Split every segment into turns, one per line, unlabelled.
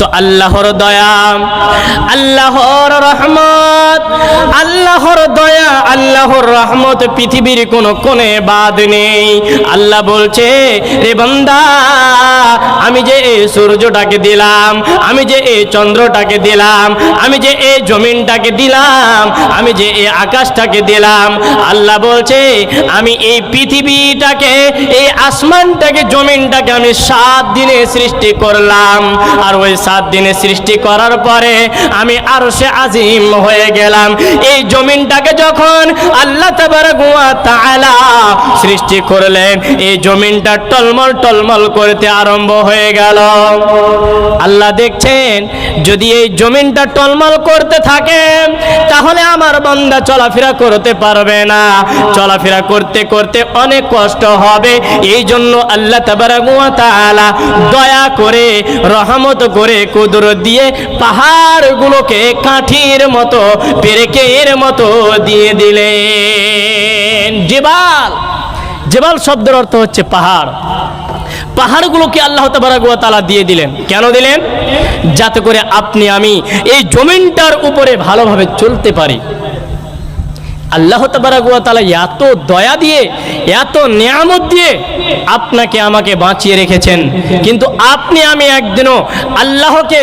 তো আল্লাহর দয়া, আল্লাহর রহমত, আল্লাহর দয়া, আল্লাহর রহমত পৃথিবীর কোনো কোণে বাদ নেই। আল্লাহ বলছে, রে বান্দা, আমি যে এই সূর্যটাকে দিলাম, আমি যে এই চন্দ্রটাকে দিলাম, আমি যে এই জমিনটাকে দিলাম, আমি যে এই আকাশটাকে দিলাম। আল্লাহ বলছে, আমি এই পৃথিবীটাকে, এই আসমানটাকে, জমিনটাকে আমি সাত দিনে সৃষ্টি করলাম। আর ওই সাত দিনে সৃষ্টি করার পরে আমি আরও সে আজিম হয়ে গেলাম। এই জমিনটাকে যখন আল্লাহ সৃষ্টি করলেন, এই জমিনটা টলমল টলমল করতে আরম্ভ হয়ে গেল। আল্লাহ দেখছেন, যদি এই জমিনটা টলমল করতে থাকে, তাহলে আমার বান্দা চলাফেরা করতে পারবে না। চলাফেরা করতে করতে অনেক কষ্ট হবে। এই জন্য আল্লাহ তাআলা দয়া করে, রহমত করে কুদরত দিয়ে পাহাড়গুলোকে কাঠির মতো, পেরেকের মতো দিয়ে দিলেন। জেবাল। জেবাল শব্দের অর্থ হচ্ছে পাহাড়। পাহাড়গুলোকে আল্লাহ তালা দিয়ে দিলেন। কেন দিলেন? যাতে করে আপনি, আমি এই জমিনটার উপরে ভালোভাবে চলতে পারি। আল্লাহ তালা এত দয়া দিয়ে, এত নিয়ামত দিয়ে আপনাকে আমাকে বাঁচিয়ে রেখেছেন। কিন্তু আপনি আমি একদিনও আল্লাহকে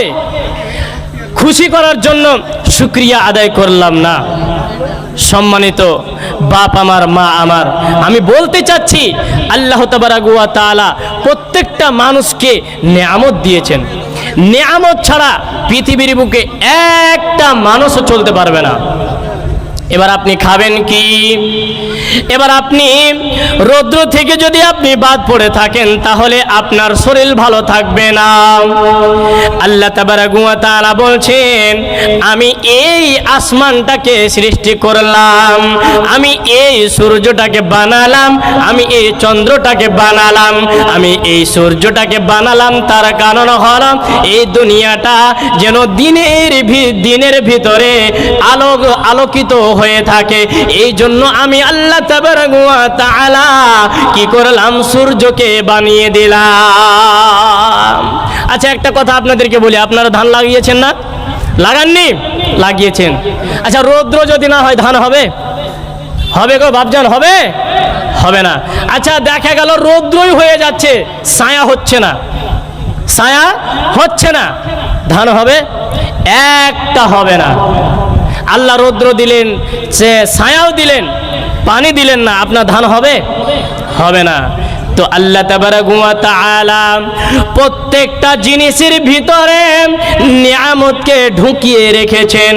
খুশি করার জন্য শুক্রিয়া আদায় করলাম না। সম্মানিত বাপ আমার, মা আমার, আমি বলতে চাচ্ছি, আল্লাহ তবরাগুয়া তালা প্রত্যেকটা মানুষকে নেয়ামত দিয়েছেন। নেয়ামত ছাড়া পৃথিবীর বুকে একটা মানুষও চলতে পারবে না। এবার আপনি খাবেন কি? এবার আপনি রৌদ্র থেকে যদি আপনি বাদ পড়ে থাকেন, তাহলে আপনার শরীর ভালো থাকবে না। আল্লাহ তাআলা বলছেন, আমি এই আসমানটাকে সৃষ্টি করলাম, আমি এই সূর্যটাকে বানালাম, আমি এই চন্দ্রটাকে বানালাম, আমি এই সূর্যটাকে বানালাম, তার কারণ হল এই দুনিয়াটা যেন দিনের দিনের ভিতরে আলোক আলোকিত হয়ে থাকে। এই জন্য আমি আল্লাহ কি করলাম? সূর্যকে বানিয়ে দিলাম। আচ্ছা একটা কথা আপনাদেরকে বলি। আপনারা ধান লাগিয়েছেন না? লাগাননি? লাগিয়েছেন। আচ্ছা রৌদ্র যদি না হয় ধান হবে? হবে গো বাপজান, হবে? হবে না। আচ্ছা দেখা গেল রৌদ্রই হয়ে যাচ্ছে। ছায়া হচ্ছে না। ছায়া হচ্ছে না। ধান হবে? একটা হবে না। আল্লাহ রৌদ্র দিলেন সে ছায়াও দিলেন পানি দিলেন না আপনার ধান হবে? হবে না। তো আল্লাহ প্রত্যেকটা জিনিসের ভিতরে নিয়ামতকে ঢুকিয়ে রেখেছেন,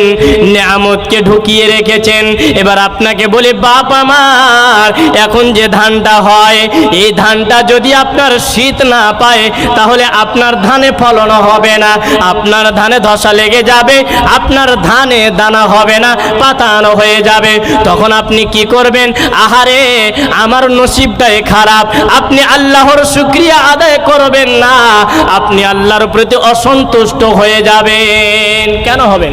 নিয়ামতকে ঢুকিয়ে রেখেছেন। এবার আপনাকে বলি, বাপ আমার, এখন যে ধানটা হয়, এই ধানটা যদি আপনার শীত না পায়, তাহলে আপনার ধানে ফলন হবে না। আপনার ধানে ধসা লেগে যাবে, আপনার ধানে দানা হবে না, পাতানো হয়ে যাবে। তখন আপনি কি করবেন? আহারে, আমার নসিবটাই খারাপ। আপনি আল্লাহর শুক্রিয়া আদায় করবেন না। আপনি আল্লাহর প্রতি অসন্তুষ্ট হয়ে যাবেন। কেন হবেন?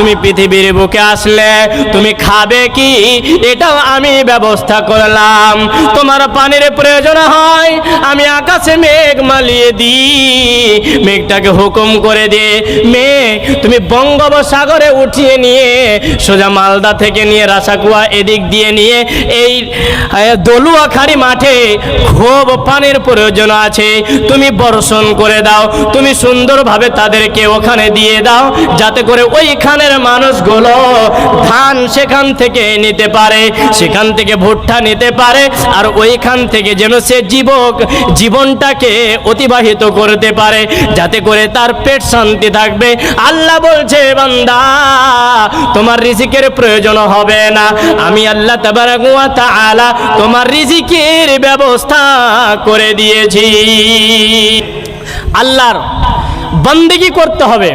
তুমি পৃথিবীর বুকে আসলে তুমি খাবে কি? এটাও আমি ব্যবস্থা করলাম। তোমার পানির প্রয়োজন হয়, আমি আকাশে মেঘ মালিয়ে দিই। মেঘটাকে হুকুম করে দে। মেঘ, তুমি বঙ্গোপসাগরে উঠিয়ে নিয়ে, সোজা মালদা থেকে নিয়ে রাসাকুয়া এদিক দিয়ে নিয়ে, এই দলুয়াখাড়ি মাঠে খুব পানির প্রয়োজন আছে। তুমি বর্ষণ করে দাও, তুমি সুন্দরভাবে তাদেরকে ওখানে দিয়ে দাও, যাতে করে ওইখানের মানুষগুলো ধান সেখান থেকে নিতে পারে, সেখান থেকে ভুট্টা নিতে পারে, আর ওইখান থেকে যেন সে জীবক, জীবনটাকে অতিবাহিত করতে পারে, যাতে করে তার পেট শান্তি থাকবে। আল্লাহ বলছে, বান্দা, তোমার রিজিকের প্রয়োজন হবে না। আমি আল্লাহ তাআলা তোমার রিজিকের ব্যবস্থা করে দিয়েছি। আল্লাহর বন্দেগি করতে হবে।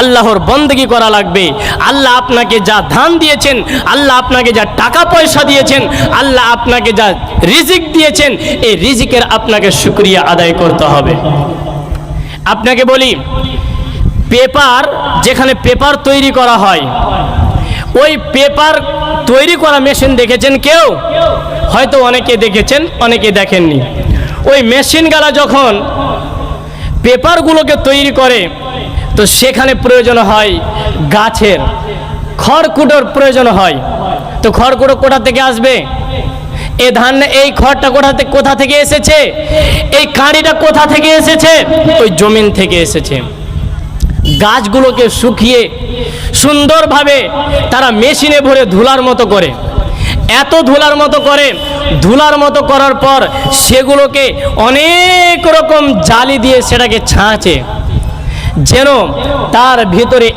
আল্লাহর বন্দেগি করা লাগবে। আল্লাহ আপনাকে যা ধান দিয়েছেন, আল্লাহ আপনাকে যা টাকা পয়সা দিয়েছেন, আল্লাহ আপনাকে যা রিজিক দিয়েছেন, এই রিজিকের আপনাকে শুক্রিয়া আদায় করতে হবে। আপনাকে বলি, পেপার যেখানে পেপার তৈরি করা হয়, ওই পেপার তৈরি করা মেশিন দেখেছেন কেউ? হয়তো অনেকে দেখেছেন, অনেকে দেখেননি। ওই মেশিনগালা যখন পেপারগুলোকে তৈরি করে তো সেখানে প্রয়োজন হয় গাছের। খড়কুটোর প্রয়োজন হয়। তো খড়কুটো কোথা থেকে আসবে? এ ধান এই খড়টা কোথা থেকে কোথা থেকে এসেছে? এই কাঁড়িটা কোথা থেকে এসেছে? ওই জমিন থেকে এসেছে। গাছগুলোকে শুকিয়ে সুন্দরভাবে তারা মেশিনে ভরে ধুলার মতো করে। এত ধুলার মতো করে, ধুলার মতো করার পর সেগুলোকে অনেক রকম জালি দিয়ে সেটাকে ছাঁচে। যেন তার ভিতরে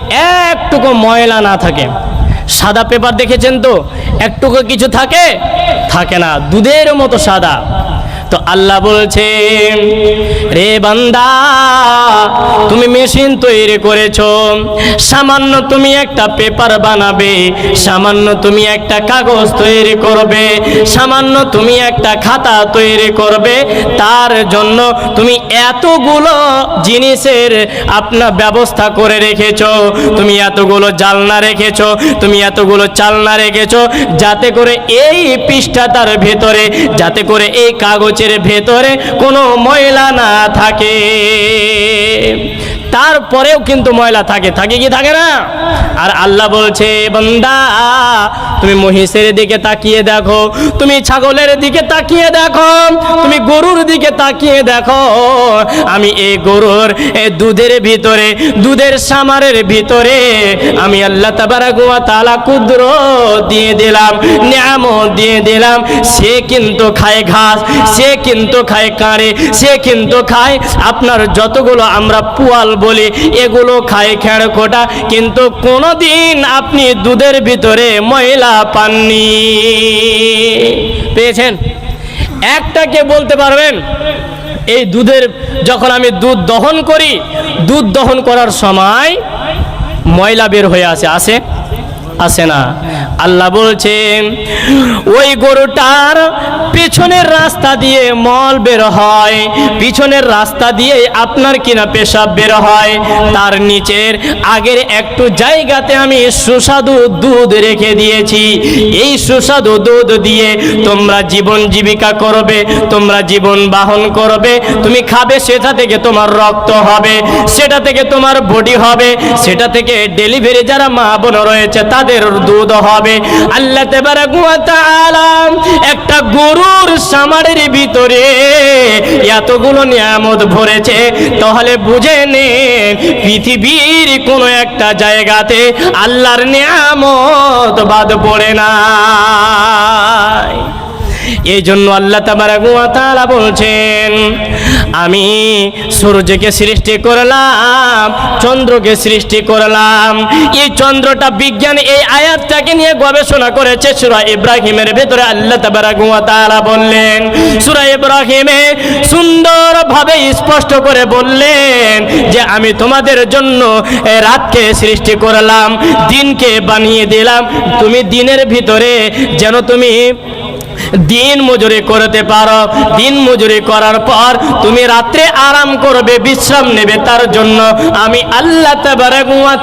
একটুকু ময়লা না থাকে। সাদা পেপার দেখেছেন তো? একটুকু কিছু থাকে? থাকে না। দুধের মতো সাদা। তো আল্লাহ বলছে, রে বান্দা, তুমি মেশিন তৈরি করেছ, সামান্য তুমি একটা পেপার বানাবে, সামান্য তুমি একটা কাগজ তৈরি করবে, সামান্য তুমি একটা খাতা তৈরি করবে, তার জন্য তুমি এতগুলো জিনিসের আপনার ব্যবস্থা করে রেখেছো, তুমি এতগুলো জালনা রেখেছো, তুমি এতগুলো চালনা রেখেছো, যাতে করে এই পৃষ্ঠাটার ভেতরে, যাতে করে এই কাগজের ভেতরে কোনো ময়লা না থাকে। তারপরেও কিন্তু ময়লা থাকে থাকে কি থাকে না? আর আল্লাহ বলছে বন্দা, তুমি মহিষের দিকে তাকিয়ে দেখো, তুমি ছাগলের দিকে তাকিয়ে দেখো, তুমি গরুর দিকে তাকিয়ে দেখো, আমি এই গরুর এই দুধের ভিতরে, দুধের সামারের ভিতরে, আমি আল্লাহ তাবারাকুয়া তালা কুদ্র দিয়ে দিলাম, নিয়ামত দিয়ে দিলাম, সে কিন্তু খায় ঘাস, সে কিন্তু খায় কাঁড়ে, সে কিন্তু খায় আপনার যতগুলো আমরা পুয়াল বলি, এগুলো খায় খেড় খোটা, কিন্তু কোনোদিন আপনি দুধের ভিতরে ময়লা পাননি। পেয়েছেন? একটাকে বলতে পারবেন, এই দুধের যখন আমি দুধ দহন করি, দুধ দহন করার সময় ময়লা বের হয়ে আসে আসে? আসে না। আল্লাহ বলছেন, ওই গরুটার পেছনের রাস্তা দিয়ে মল বের হয়। পিছনের রাস্তা দিয়ে আপনার কিনা পেশাব বের হয়। তার নিচের আগের একটু জায়গাতে আমি সুস্বাদু দুধ রেখে দিয়েছি। এই সুস্বাদু দুধ দিয়ে তোমরা জীবন জীবিকা করবে, তোমরা জীবন বাহন করবে। তুমি খাবে, সেটা থেকে তোমার রক্ত হবে, সেটা থেকে তোমার বডি হবে, সেটা থেকে ডেলিভারি যারা মা বোন রয়েছে, তাদের দুধ হবে। আল্লাহ একটা গরুর সামারের ভিতরে এতগুলো নিয়ামত ভরেছে। তাহলে বুঝে নেন, পৃথিবীর কোনো একটা জায়গাতে আল্লাহর নিয়ামত বাদ পড়ে না এই জন্য আল্লাহ তাআলা বলছেন, আমি সূর্যকে সৃষ্টি করলাম, চন্দ্রকে সৃষ্টি করলাম। এই চন্দ্রটা বিজ্ঞান এই আয়াতটাকে নিয়ে গবেষণা করেছে সূরা ইব্রাহিমের ভেতরে আল্লাহ তাআলা বললেন। সূরা ইব্রাহিমে সুন্দরভাবে স্পষ্ট করে বললেন যে, আমি তোমাদের জন্য রাতকে সৃষ্টি করলাম, দিনকে বানিয়ে দিলাম। তুমি দিনের ভিতরে যেন তুমি দিন মজুরি করতে পারো। দিন মজুরি করার পর তুমি রাত্রে আরাম করবে, বিশ্রাম নেবে। তার জন্য আমি আল্লাহ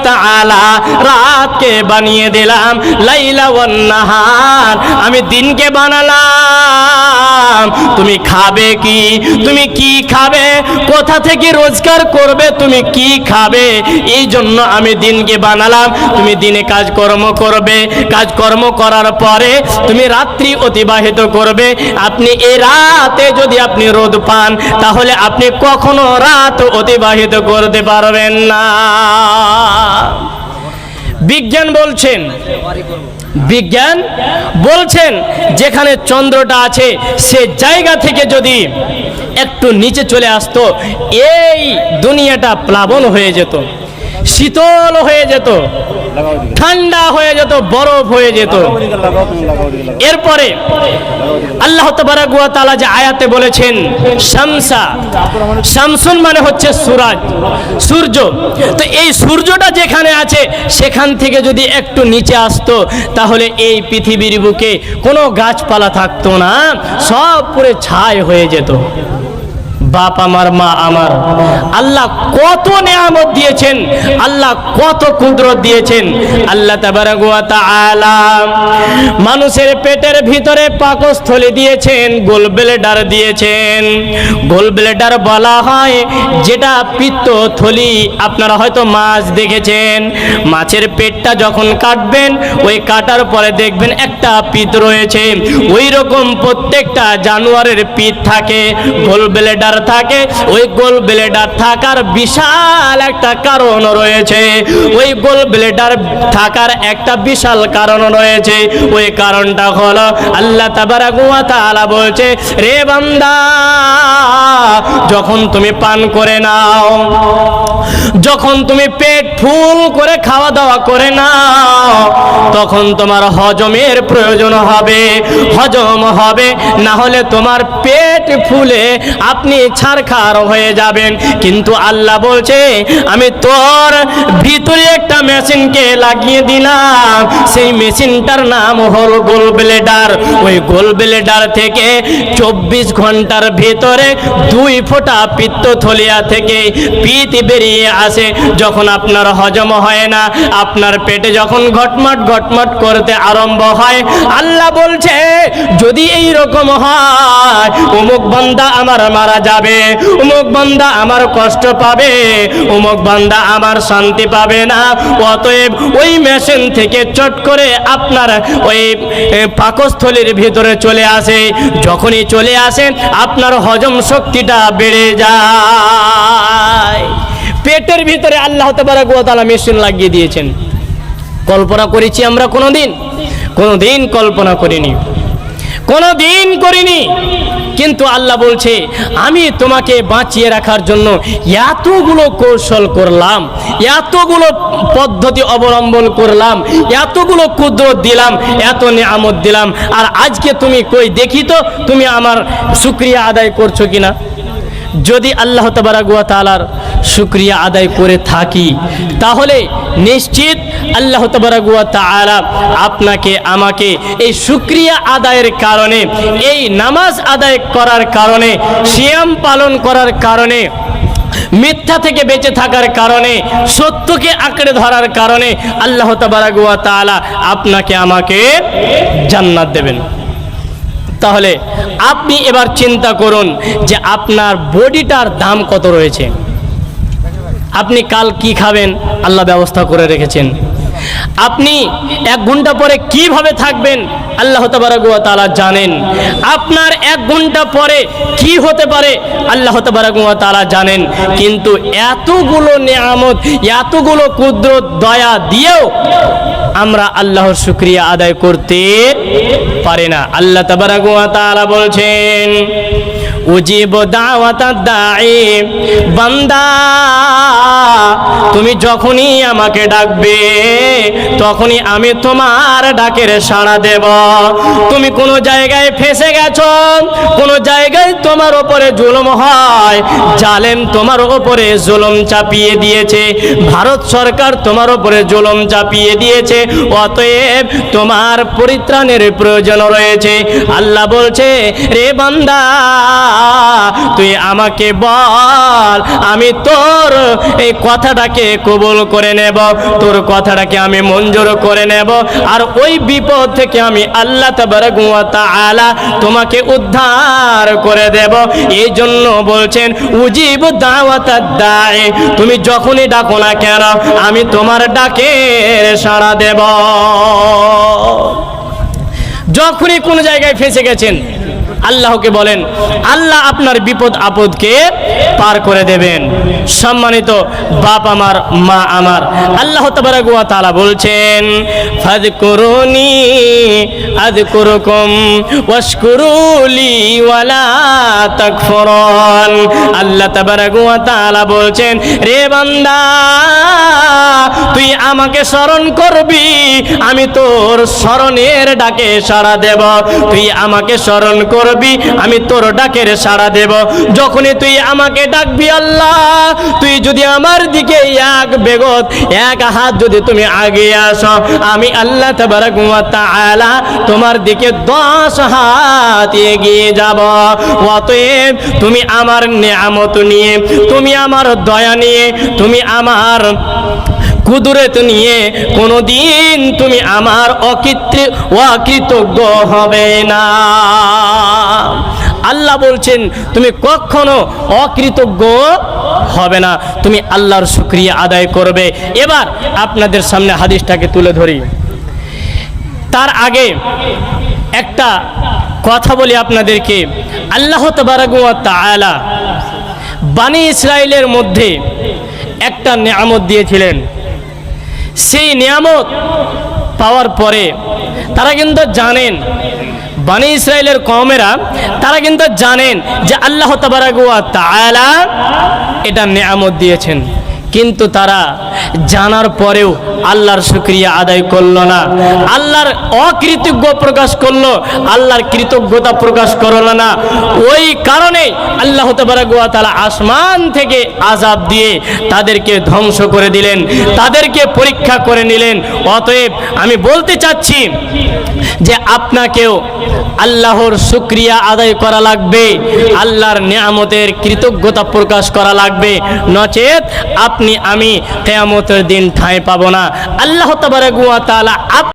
তাআলা রাতকে বানিয়ে দিলাম, লাইলা নাহার। আমি দিনকে বানালাম। তুমি খাবে কি? তুমি কি খাবে? কোথা থেকে রোজগার করবে? তুমি কি খাবে? এই জন্য আমি দিনকে বানালাম। তুমি দিনে কাজকর্ম করবে। কাজকর্ম করার পরে তুমি রাত্রি অতিবাহিত করবে। আপনি এই রাতে যদি আপনি রোদ পান, তাহলে আপনি কখনো রাত অতিবাহিত করতে পারবেন না। বিজ্ঞান বলছেন বিজ্ঞান বলছেন, যেখানে চন্দ্রটা আছে, সে জায়গা থেকে যদি একটু নিচে চলে আসতো, এই দুনিয়াটা প্লাবন হয়ে যেত, শীতল হয়ে যেত। ঠান্ডা হয়ে যেত, বরফ হয়ে যেত। এরপরে আল্লাহ তাআলা যে আয়াতে বলেছেন, শামসা, শামসুন মানে হচ্ছে সুরাজ, সূর্য। তো এই সূর্যটা যেখানে আছে, সেখান থেকে যদি একটু নিচে আসতো, তাহলে এই পৃথিবীর বুকে কোনো গাছপালা থাকতো না, সব পুরে ছাই হয়ে যেত। বাপ আমার, মা আমার। আল্লাহ কত নেয়ামত দিয়েছেন, আল্লাহ কত কুদরত দিয়েছেন। আল্লাহ মানুষের পেটের ভিতরে পাকস্থলী দিয়েছেন, গোল ব্লেডার দিয়েছেন। গোল ব্লেডার বলা হয় যেটা পিত্ত থলি, আপনারা হয়তো মাছ দেখেছেন। মাছের পেটটা যখন কাটবেন, ওই কাটার পরে দেখবেন একটা পিত রয়েছে। ওই রকম প্রত্যেকটা জানোয়ারের পিত থাকে, গোল ব্লেডার থাকে, ওই গোল ব্লেডার থাকার বিশাল একটা কারণ রয়েছে। ওই গোল ব্লেডার থাকার একটা বিশাল কারণ রয়েছে। ওই কারণটা হলো আল্লাহ তাবারাকুয়া তাআলা বলছে, রে বান্দা, যখন তুমি পান করে নাও, যখন তুমি পেট ফুল করে খাওয়া দাওয়া করে নাও, তখন তোমার হজমের প্রয়োজন হবে, হজম হবে। না হলে তোমার পেট ফুলে আপনি ছারখার হয়ে যাবেন। কিন্তু আল্লাহ বলছে, আমি তোর ভিতরে একটা মেশিনকে লাগিয়ে দিলাম। সেই মেশিনটার নাম হল গোল ব্লেডার। ওই গোল ব্লেডার থেকে চব্বিশ ঘণ্টার ভিতরে দুই ফোঁটা পিত্তথলিয়া থেকে পিত বেরিয়ে আসে। যখন আপনার হজম হয় না, আপনার পেটে যখন ঘটমট ঘটমট করতে আরম্ভ হয়, আল্লাহ বলছে, যদি এই রকম হয়, অমুক বান্দা আমার মারা যাবে। অমুক বান্দা আমার কষ্ট পাবে অমুক বান্দা আমার শান্তি পাবে না। অতএব ওই মেশিন থেকে চট করে আপনার ওই পাকস্থলীর ভিতরে চলে আসে। যখনই চলে আসে আপনার হজম শক্তিটা বেড়ে যায়। পেটের ভিতরে আল্লাহ তালা মেশিন লাগিয়ে দিয়েছেন। কল্পনা করেছি আমরা কোনোদিন। কোনোদিন কল্পনা করিনি। কোনো দিন করিনি। কিন্তু আল্লাহ বলছে, আমি তোমাকে বাঁচিয়ে রাখার জন্য এতগুলো কৌশল করলাম, এতগুলো পদ্ধতি অবলম্বন করলাম, এতগুলো কুদরত দিলাম, এত নিয়ামত দিলাম, আর আজকে তুমি কই দেখি তো তুমি আমার শুক্রিয়া আদায় করছ কিনা? যদি আল্লাহ তবারাগুয়া তালার শুক্রিয়া আদায় করে থাকি, তাহলে নিশ্চিত আল্লাহ তবারাগুয়া তালা আপনাকে, আমাকে এই শুক্রিয়া আদায়ের কারণে, এই নামাজ আদায় করার কারণে, সিয়াম পালন করার কারণে, মিথ্যা থেকে বেঁচে থাকার কারণে, সত্যকে আঁকড়ে ধরার কারণে আল্লাহ তবারাগুয়া তালা আপনাকে আমাকে জান্নাত দেবেন। তাহলে আপনি এবার চিন্তা করুন যে আপনার বডিটার দাম কত রয়েছে? আপনি কাল কি খাবেন? আল্লাহ ব্যবস্থা করে রেখেছেন। আপনি এক ঘণ্টা পরে কীভাবে থাকবেন? আল্লাহ তাআলা জানেন। আপনার এক ঘণ্টা পরে কি হতে পারে? আল্লাহ তাআলা জানেন। কিন্তু এতগুলো নিয়ামত, এতগুলো কুদরত, দয়া দিয়েও আমরা আল্লাহর শুক্রিয়া আদায় করতে পারে না। আল্লাহ তাআলা বলছেন, উজিব দাওয়াতা বান্দা তুমি যখনই আমাকে ডাকবে, তখনই আমি তোমার ডাকের সাড়া দেব। তুমি কোনো জায়গায় ফেসে গেছো, কোনো জায়গায় তোমার ওপরে জুলুম হয়, জালেম তোমার ওপরে জুলুম চাপিয়ে দিয়েছে, ভারত সরকার তোমার ওপরে জুলুম চাপিয়ে দিয়েছে, অতএব তোমার পরিত্রাণের প্রয়োজন রয়েছে। আল্লাহ বলছে, রে বান্দা, তুই আমাকে বল, আমি তোর এই কথাটাকে কবুল করে নেব, তোর কথাটাকে আমি মঞ্জুর করে নেব। আর ওই বিপদ থেকে আমি আল্লাহ তাআলা তোমাকে উদ্ধার করে দেব। এই জন্য বলছেন, উজিব দায়ে তুমি যখনই ডাকো না কেন, আমি তোমার ডাকের সাড়া দেব। যখনই কোন জায়গায় ফেঁসে গেছেন আল্লাহকে বলেন, আল্লাহ আপনার বিপদ আপদকে পার করে দেবেন। সম্মানিত বাপ আমার, মা আমার, আল্লাহ তাবারাকুয়া তাআলা বলছেন, ফাযকুরুনি আযকুরুকুম ওয়াশকুরুলি ওয়ালা তাকফুরুন। আল্লাহ তাবারাকুয়া তাআলা বলছেন, রে বান্দা, তুই আমাকে স্মরণ করবি, আমি তোর স্মরণের ডাকে সাড়া দেব। তুই আমাকে স্মরণ করবি আমি তোর ডাকের সাড়া দেব। যখনই তুই আমাকে ডাকবি আল্লাহ, তুই যদি আমার দিকে এক বেগত, এক হাত যদি তুমি আগে আসো, আমি আল্লাহ তাআলা তোমার দিকে দশ হাত এগিয়ে যাব। অতএব তুমি আমার নিয়ামত নিয়ে, তুমি আমার দয়া নিয়ে, তুমি আমার কুদরত নিয়ে কোনোদিন তুমি আমার অকৃত্র, অকৃতজ্ঞ হবে না। আল্লাহ বলছেন, তুমি কখনো অকৃতজ্ঞ হবে না। তুমি আল্লাহর শুক্রিয়া আদায় করবে। এবার আপনাদের সামনে হাদিসটাকে তুলে ধরি। তার আগে একটা কথা বলি আপনাদেরকে। আল্লাহ তাআলা বানি ইসরায়েলের মধ্যে একটা নিয়ামত দিয়েছিলেন। সেই নিয়ামত পাওয়ার পরে তারা কিন্তু জানেন, বানি ইসরায়েলের কমেরা তারা কিন্তু জানেন যে আল্লাহ তাবারাগুয়া তালা এটা নিয়ামত দিয়েছেন। কিন্তু তারা জানার পরেও আল্লাহর শুক্রিয়া আদায় করল না। আল্লাহর অকৃতজ্ঞ প্রকাশ করল, আল্লাহর কৃতজ্ঞতা প্রকাশ করল না। ওই কারণে আল্লাহ তাআলা আসমান থেকে আজাব দিয়ে তাদেরকে ধ্বংস করে দিলেন, তাদেরকে পরীক্ষা করে নিলেন। অতএব আমি বলতে চাচ্ছি যে আপনাকেও আল্লাহর শুক্রিয়া আদায় করা লাগবে, আল্লাহর নিয়ামতের কৃতজ্ঞতা প্রকাশ করা লাগবে। নচেত আপনি আমি কেয়ামতের দিন ঠাঁই পাবো না। আল্লাহ তাবারে গুয়া আপ